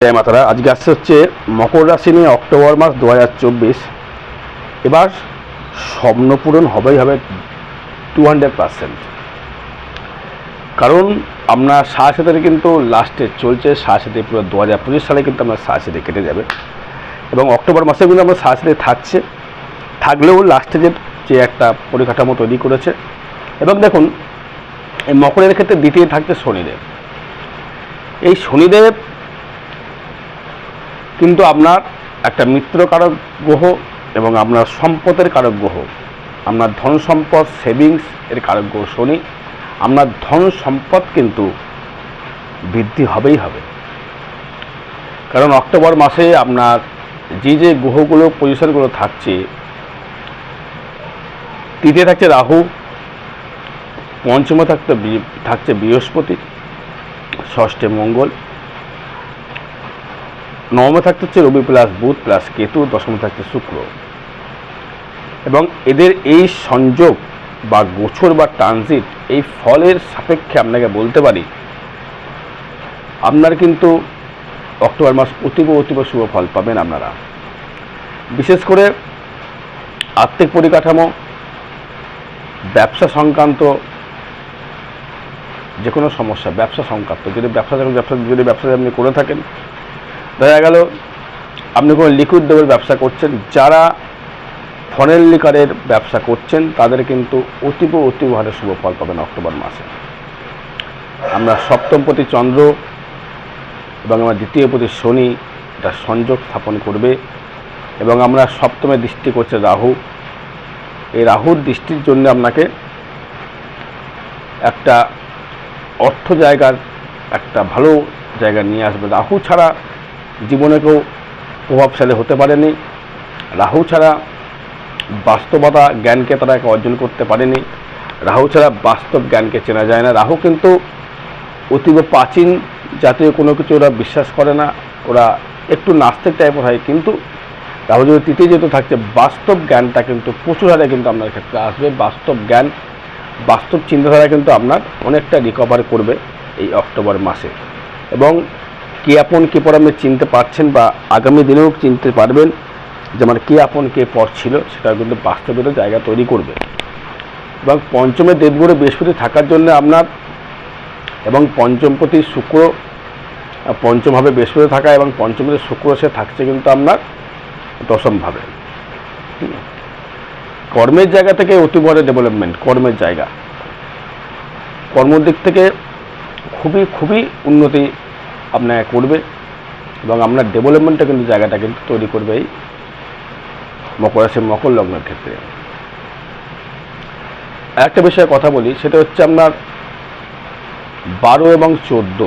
জয় মাতারা। আজকে আসছে হচ্ছে মকর রাশি নিয়ে অক্টোবর মাস দু হাজার চব্বিশ। এবার স্বপ্নপূরণ হবেই হবে টু হান্ড্রেড পার্সেন্ট কারণ আমরা সাথে কিন্তু লাস্টে চলছে সাথে পুরো দু হাজার পঁচিশ সালে কিন্তু আমরা সাথে কেটে যাবে। এবং অক্টোবর মাসে কিন্তু আমরা সাথে থাকছে। থাকলেও লাস্টে যে যে একটা পরিকাঠামো তৈরি করেছে। এবং দেখুন মকরের ক্ষেত্রে দ্বিতীয় থাকছে শনিদেব। এই শনিদেব কিন্তু আপনার একটা মিত্রকারক গ্রহ এবং আপনার সম্পদের কারক গ্রহ। আপনার ধন সম্পদ সেভিংস এর কারক গ্রহ শনি। আপনার ধন সম্পদ কিন্তু বৃদ্ধি হবেই হবে। কারণ অক্টোবর মাসে আপনার যে যে গ্রহগুলো পজিশনগুলো থাকছে তৃতীয় থাকছে রাহু, পঞ্চমে থাকতে থাকছে বৃহস্পতি, ষষ্ঠে মঙ্গল নবমে থাকতে হচ্ছে রবি প্লাস বুধ প্লাস কেতু, দশমে থাকছে শুক্র। এবং এদের এই সংযোগ বা গোছর বা ট্রানজিট এই ফলের সাপেক্ষে আপনাকে বলতে পারি, আপনার কিন্তু অক্টোবর মাস অতীব অতীব শুভ ফল পাবেন আপনারা। বিশেষ করে আর্থিক পরিকাঠামো, ব্যবসা সংক্রান্ত যে কোনো সমস্যা, ব্যবসা সংক্রান্ত, যদি ব্যবসা যদি ব্যবসা যদি ব্যবসা আপনি করে থাকেন দেখা গেল, আপনি কোনো লিকুইড দেবের ব্যবসা করছেন, যারা ফরেন লিকারের ব্যবসা করছেন, তাদের কিন্তু অতীব অতীব হারে শুভ ফল পাবেন অক্টোবর মাসে। আমরা সপ্তমপতি চন্দ্র এবং আমার দ্বিতীয় প্রতি শনি, এটা সংযোগ স্থাপন করবে এবং আমরা সপ্তমে দৃষ্টি করছে রাহু। এই রাহুর দৃষ্টির জন্য আপনাকে একটা অর্থ জায়গার, একটা ভালো জায়গা নিয়ে আসবে। রাহু ছাড়া জীবনে কেউ প্রভাবশালী হতে পারেনি। রাহু ছাড়া বাস্তবতা জ্ঞানকে তারা অর্জন করতে পারেনি। রাহু ছাড়া বাস্তব জ্ঞানকে চেনা যায় না। রাহু কিন্তু অতীব প্রাচীন জাতীয় কোনো কিছু ওরা বিশ্বাস করে না। ওরা একটু নাস্তিক টাইপের হয়। কিন্তু রাহু যদি তৃতীয় যেহেতু থাকছে, বাস্তব জ্ঞানটা কিন্তু প্রচুর হারে কিন্তু আপনার ক্ষেত্রে আসবে। বাস্তব জ্ঞান, বাস্তব চিন্তাধারা কিন্তু আপনার অনেকটা রিকভার করবে এই অক্টোবর মাসে। এবং কে আপন কে পর আপনি চিনতে পারছেন বা আগামী দিনেও চিনতে পারবেন যে আমার কে আপন কে পর ছিল, সেটা কিন্তু বাস্তবেরও জায়গা তৈরি করবে। এবং পঞ্চমে দেবগুরু বৃহস্পতি থাকার জন্য আপনার এবং পঞ্চমপতি শুক্র, পঞ্চমভাবে বৃহস্পতি থাকা এবং পঞ্চমীতে শুক্র সে থাকছে কিন্তু আপনার দশমভাবে। কর্মের জায়গা থেকে অতি বড় ডেভেলপমেন্ট কর্মের জায়গা। কর্মর দিক থেকে খুবই খুবই উন্নতি আপনাকে করবে এবং আপনার ডেভেলপমেন্টটা কিন্তু জায়গাটা কিন্তু তৈরি করবে এই মকর রাশি মকর লগ্নের ক্ষেত্রে। একটা বিষয়ে কথা বলি, সেটা হচ্ছে আপনার বারো এবং চোদ্দ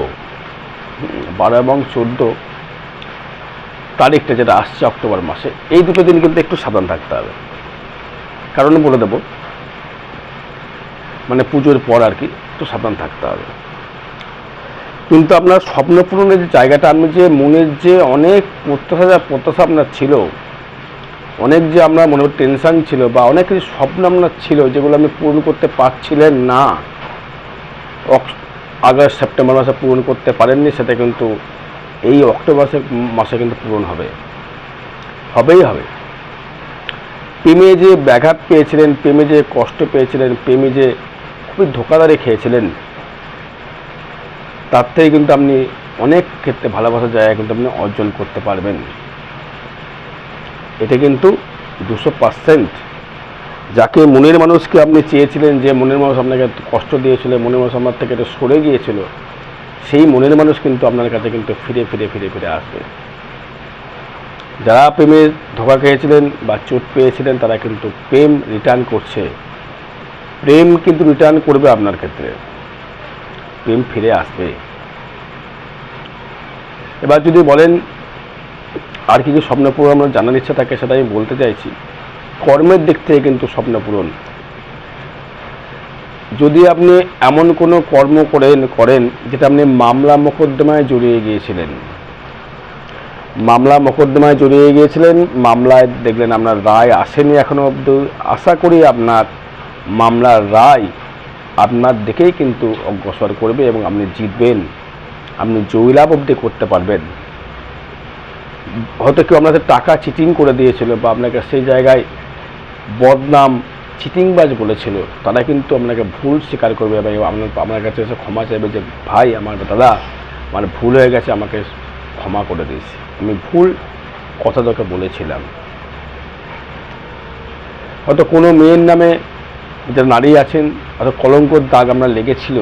বারো এবং চোদ্দ তারিখটা যেটা আসছে অক্টোবর মাসে, এই দুটো দিন কিন্তু একটু সাবধান থাকতে হবে। কারণ বলে দেবো মানে পুজোর পর আর কি একটু সাবধান থাকতে হবে। কিন্তু আপনার স্বপ্ন পূরণের যে জায়গাটা আপনি যে মনের যে অনেক প্রত্যাশা যা প্রত্যাশা আপনার ছিল, অনেক যে আপনার মনে টেনশন ছিল বা অনেক কিছু স্বপ্ন আপনার ছিল যেগুলো আপনি পূরণ করতে পারছিলেন না আগস্ট, সেপ্টেম্বর মাসে পূরণ করতে পারেননি, সেটা কিন্তু এই অক্টোবর মাসে কিন্তু পূরণ হবে। হবেই হবে। প্রেমে যে ব্যাঘাত পেয়েছিলেন, প্রেমে যে কষ্ট পেয়েছিলেন, প্রেমে যে খুবই ধোকাদারি খেয়েছিলেন তার থেকে কিন্তু আপনি অনেক ক্ষেত্রে ভালোবাসার জায়গা কিন্তু আপনি অর্জন করতে পারবেন। এটা কিন্তু দুশো পার্সেন্ট যাকে মনের মানুষকে আপনি চেয়েছিলেন যে মনের মানুষ আপনাকে কষ্ট দিয়েছিল, মনের মানুষ আপনার থেকে এটা সরে গিয়েছিল, সেই মনের মানুষ কিন্তু আপনার কাছে কিন্তু ফিরে ফিরে ফিরে ফিরে আসবে। যারা প্রেমে ধোকা খেয়েছিলেন বা চোট পেয়েছিলেন, তারা কিন্তু প্রেম রিটার্ন করছে। প্রেম কিন্তু রিটার্ন করবে আপনার ক্ষেত্রে। প্রেম ফিরে আসবে। এবার যদি বলেন, আর কিছু স্বপ্ন পূরণ আমার জানার ইচ্ছা থাকে সেটা আমি বলতে চাইছি। কর্মের দিক থেকে কিন্তু স্বপ্ন পূরণ। যদি আপনি এমন কোনো কর্ম করেন করেন, যেটা আপনি মামলা মোকদ্দমায় জড়িয়ে গিয়েছিলেন। মামলা মোকদ্দমায় জড়িয়ে গিয়েছিলেন, মামলায় দেখলেন আপনার রায় আসেনি এখনও অবধি। আশা করি আপনার মামলার রায় আপনার দিকেই কিন্তু অগ্রসর করবে এবং আপনি জিতবেন। আপনি জয়লাভ অবধি করতে পারবেন। হয়তো কেউ আপনাদের টাকা চিটিং করে দিয়েছিল বা আপনাকে সেই জায়গায় বদনাম চিটিংবাজ বলেছিল, তারা কিন্তু আপনাকে ভুল স্বীকার করবে এবং আপনার আপনার কাছে এসে ক্ষমা চাইবে যে, ভাই, আমার দাদা, আমার ভুল হয়ে গেছে, আমাকে ক্ষমা করে দিয়েছি আমি ভুল কথা তোকে বলেছিলাম। হয়তো কোনো মেয়ের নামে যারা নারী আছেন হয়তো কলঙ্কর দাগ আমরা লেগেছিল,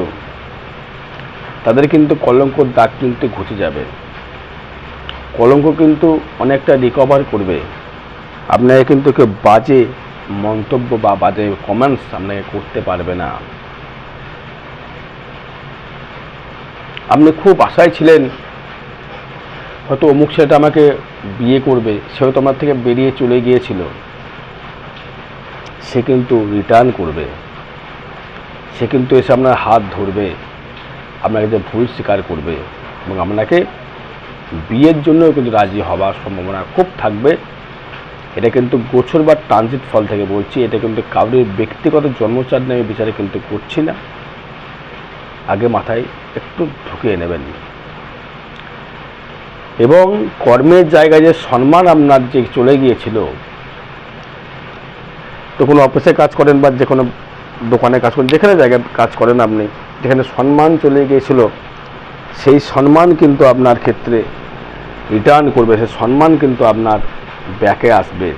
তাদের কিন্তু কলঙ্কর দাগ কিন্তু ঘুচে যাবে। কলঙ্ক কিন্তু অনেকটা রিকভার করবে। আপনাকে কিন্তু কেউ বাজে মন্তব্য বা বাজে কমেন্টস আপনাকে করতে পারবে না। আপনি খুব আশায় ছিলেন, হয়তো অমুক ছেলেটা আমাকে বিয়ে করবে সে হয়তো আমার থেকে বেরিয়ে চলে গিয়েছিল। সে কিন্তু রিটার্ন করবে। সে কিন্তু এসে আপনার হাত ধরবে, আপনাকে যে ভুল স্বীকার করবে এবং আপনাকে বিয়ের জন্যও কিন্তু রাজি হওয়ার সম্ভাবনা খুব থাকবে। এটা কিন্তু গোছর বা ট্রানজিট ফল থেকে বলছি, এটা কিন্তু কারোর ব্যক্তিগত জন্মচার নিয়ে বিচারে কিন্তু করছি না। আগে মাথায় একটু ঢুকিয়ে নেবেন। এবং কর্মের জায়গায় যে সম্মান আপনার যে চলে গিয়েছিল তো কোনো অফিসে কাজ করেন বা যে কোনো দোকানে কাজ করেন, যেখানে জায়গায় কাজ করেন আপনি, যেখানে সম্মান চলে গিয়েছিল, সেই সম্মান কিন্তু আপনার ক্ষেত্রে রিটার্ন করবে, সেই সম্মান কিন্তু আপনার ব্যাকে আসবে।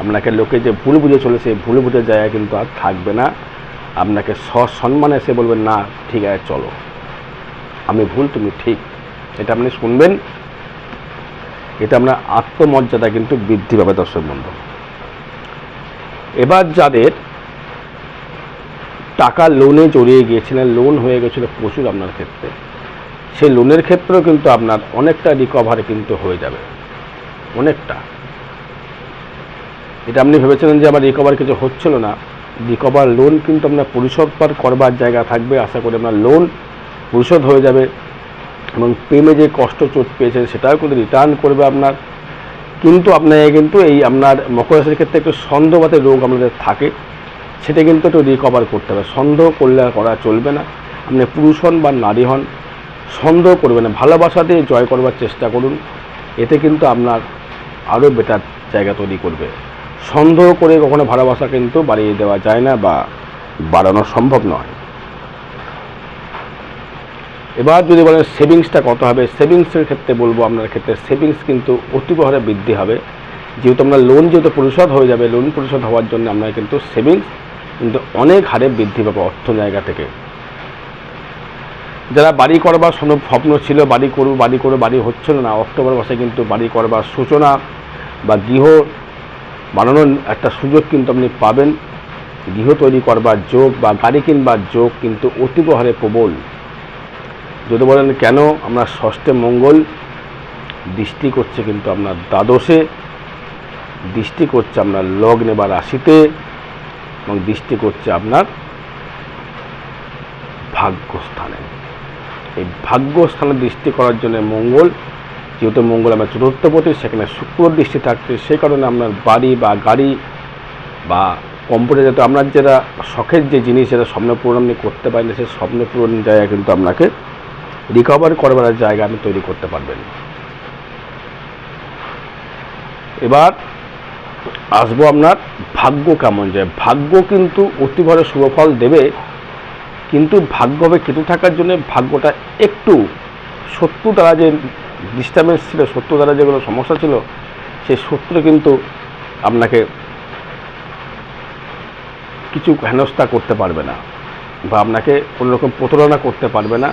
আপনাকে লোকে যে ভুল বুঝে চলে সেই ভুল বুঝে জায়গা কিন্তু আর থাকবে না। আপনাকে সসম্মানে এসে বলবেন না, ঠিক আছে, চলো। আমি ভুল, তুমি ঠিক। এটা আপনি শুনবেন। এটা আপনার আত্মমর্যাদা কিন্তু বৃদ্ধি পাবে, দর্শক বন্ধু। এবার যাদের টাকা লোনে জড়িয়ে গিয়েছিলেন লোন হয়ে গেছিল প্রচুর আপনার ক্ষেত্রে, সেই লোনের ক্ষেত্রেও কিন্তু আপনার অনেকটা রিকভার কিন্তু হয়ে যাবে, অনেকটা। এটা আপনি ভেবেছিলেন যে আমার রিকভার কিছু হচ্ছিল না রিকভার লোন কিন্তু আপনার পরিশোধ পার করবার জায়গা থাকবে, আশা করি আপনার লোন পরিশোধ হয়ে যাবে এবং প্রেমে যে কষ্ট চোট পেয়েছেন, সেটাও কিন্তু রিটার্ন করবে আপনার। কিন্তু আপনাকে কিন্তু এই আপনার মকর রাশির ক্ষেত্রে একটু সন্দেহবাতের রোগ আপনাদের থাকে, সেটা কিন্তু একটু রিকভার করতে হবে। সন্দেহ করলে আর করা চলবে না। আপনি পুরুষ হন বা নারী হন সন্দেহ করবেন না। ভালোবাসা দিয়ে জয় করবার চেষ্টা করুন। এতে কিন্তু আপনার আরও বেটার জায়গা তৈরি করবে। সন্দেহ করে কখনো ভালোবাসা কিন্তু বাড়িয়ে দেওয়া যায় না বা বাড়ানো সম্ভব নয়। এবার যদি বলেন সেভিংসটা কত হবে, সেভিংসের ক্ষেত্রে বলব আপনার ক্ষেত্রে সেভিংস কিন্তু অতীব হারে বৃদ্ধি হবে। যেহেতু আপনার লোন যেহেতু পরিশোধ হয়ে যাবে লোন পরিশোধ হওয়ার জন্য আপনার কিন্তু সেভিংস কিন্তু অনেক হারে বৃদ্ধি পাবে অর্থ জায়গা থেকে। যারা বাড়ি করবার স্বপ্ন ছিল, বাড়ি করব বাড়ি করে, বাড়ি হচ্ছিল না, অক্টোবর মাসে কিন্তু বাড়ি করবার সূচনা বা গৃহ বানানোর একটা সুযোগ কিন্তু আপনি পাবেন। গৃহ তৈরি করবার যোগ বা গাড়ি কিনবার যোগ কিন্তু অতীব হারে প্রবল। যদি বলেন কেন আমরা ষষ্ঠে মঙ্গল দৃষ্টি করছে কিন্তু আপনার দ্বাদশে দৃষ্টি করছে আপনার লগ্নে বা রাশিতে এবং দৃষ্টি করছে আপনার ভাগ্যস্থানে। এই ভাগ্যস্থানে দৃষ্টি করার জন্য মঙ্গল, যেহেতু মঙ্গল আমার চতুর্থপতি সেখানে শুক্র দৃষ্টি থাকছে, সেই কারণে আপনার বাড়ি বা গাড়ি বা কম্পিউটার যাতে আপনার যেটা শখের যে জিনিস যেটা স্বপ্ন পূরণ আপনি করতে পারেন সেই স্বপ্ন পূরণ জায়গা কিন্তু আপনাকে রিকভার করবার জায়গা আপনি তৈরি করতে পারবেন। এবার আসব আপনার ভাগ্য কেমন যায়। ভাগ্য কিন্তু অতি অতিভরে শুভফল দেবে, কিন্তু ভাগ্যভাবে কেটে থাকার জন্য ভাগ্যটা একটু শত্রু দ্বারা যে ডিস্টার্বেন্স ছিল শত্রু দ্বারা যেগুলো সমস্যা ছিল, সেই শত্রু কিন্তু আপনাকে কিছু হেনস্থা করতে পারবে না বা আপনাকে কোনোরকম প্রতারণা করতে পারবে না।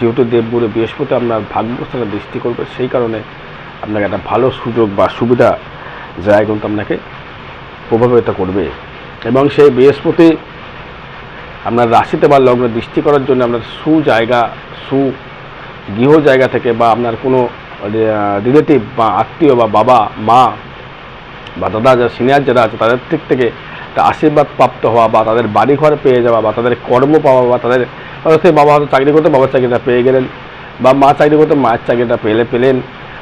যেহেতু দেবগুরু বৃহস্পতি আপনার ভাগ্যস্থানে দৃষ্টি করবে, সেই কারণে আপনাকে একটা ভালো সুযোগ বা সুবিধা জায়গা কিন্তু আপনাকে প্রভাবিত করবে। এবং সেই বৃহস্পতি আপনার রাশিতে বা লগ্ন দৃষ্টি করার জন্য আপনার সু জায়গা সু গৃহ জায়গা থেকে বা আপনার কোনো রিলেটিভ বা আত্মীয় বা বাবা, মা বা দাদা যারা সিনিয়র যারা আছে, তাদের দিক থেকে একটা আশীর্বাদ প্রাপ্ত হওয়া বা তাদের বাড়ি ঘর পেয়ে যাওয়া বা তাদের কর্ম পাওয়া বা তাদের সেই বাবা হয়তো চাকরি করতে বাবার চাকরিটা পেয়ে গেলেন বা মা চাকরি করতে মায়ের চাকরিটা পেলে পেলেন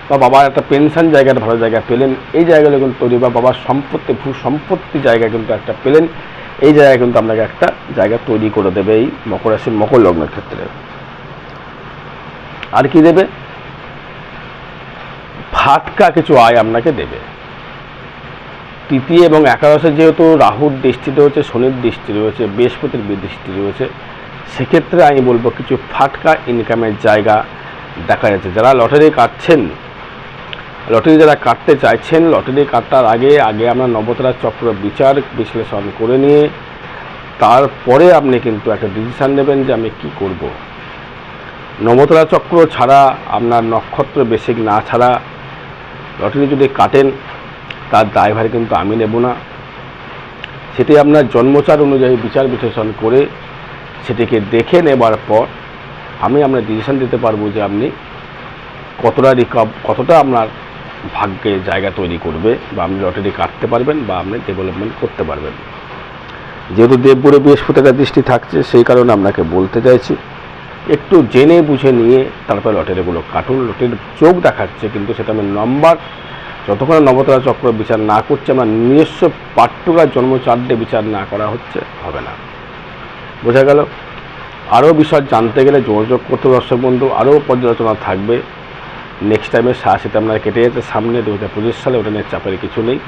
বা বাবার একটা পেনশন জায়গাটা ভালো জায়গা পেলেন এই জায়গাগুলো কিন্তু তৈরি বা বাবার সম্পত্তি ভূ সম্পত্তি জায়গা কিন্তু একটা পেলেন এই জায়গায় কিন্তু আপনাকে একটা জায়গা তৈরি করে দেবে এই মকর রাশির মকর লগ্নের ক্ষেত্রে আর কি দেবে ফাটকা কিছু আয় আপনাকে দেবে তৃতীয় এবং একাদশে যেহেতু রাহুর দৃষ্টি রয়েছে শনির দৃষ্টি রয়েছে বৃহস্পতির দৃষ্টি রয়েছে সেক্ষেত্রে আমি বলব কিছু ফাটকা ইনকামের জায়গা দেখা যাচ্ছে। যারা লটারি কাটছেন, লটারি যারা কাটতে চাইছেন, লটারি কাটার আগে আগে আমরা নবতরা চক্র বিচার বিশ্লেষণ করে নিয়ে, তারপরে আপনি কিন্তু একটা ডিসিশান নেবেন যে আমি কি করব। নবতরা চক্র ছাড়া, আপনার নক্ষত্র বেসিক না ছাড়া লটারি যদি কাটেন, তার দায়ভার কিন্তু আমি নেব না। সেটি আপনার জন্মচার অনুযায়ী বিচার বিশ্লেষণ করে সেটিকে দেখে নেবার পর আমি আপনার ডিসিশন দিতে পারব যে আপনি কতটা রিকভ কতটা আপনার ভাগ্যে জায়গা তৈরি করবে বা আপনি লটারি কাটতে পারবেন বা আপনি ডেভেলপমেন্ট করতে পারবেন। যেহেতু দেবগুড়ে বৃহস্পতিকার দৃষ্টি থাকছে, সেই কারণে আপনাকে বলতে চাইছি, একটু জেনে বুঝে নিয়ে তারপরে লটারিগুলো কাটুন। লটারির চোখ দেখাচ্ছে, কিন্তু সেটা আমি নম্বর যতক্ষণ নবতরা চক্র বিচার না করছে, আমার নিজস্ব পাট্টুকার জন্ম চার্টে বিচার না করা হচ্ছে, হবে না। বোঝা গেল। আরও বিষয় জানতে গেলে যোগাযোগ করতে দর্শক বন্ধু, আরও পর্যালোচনা থাকবে। নেক্সট টাইমে সাহসিতে আপনারা কেটে যাচ্ছে সামনে দু হাজার পঁচিশ সালে ওটা নিয়ে চাপের কিছু নেই।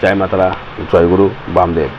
জয় মাতারা জয়গুরু বামদেব।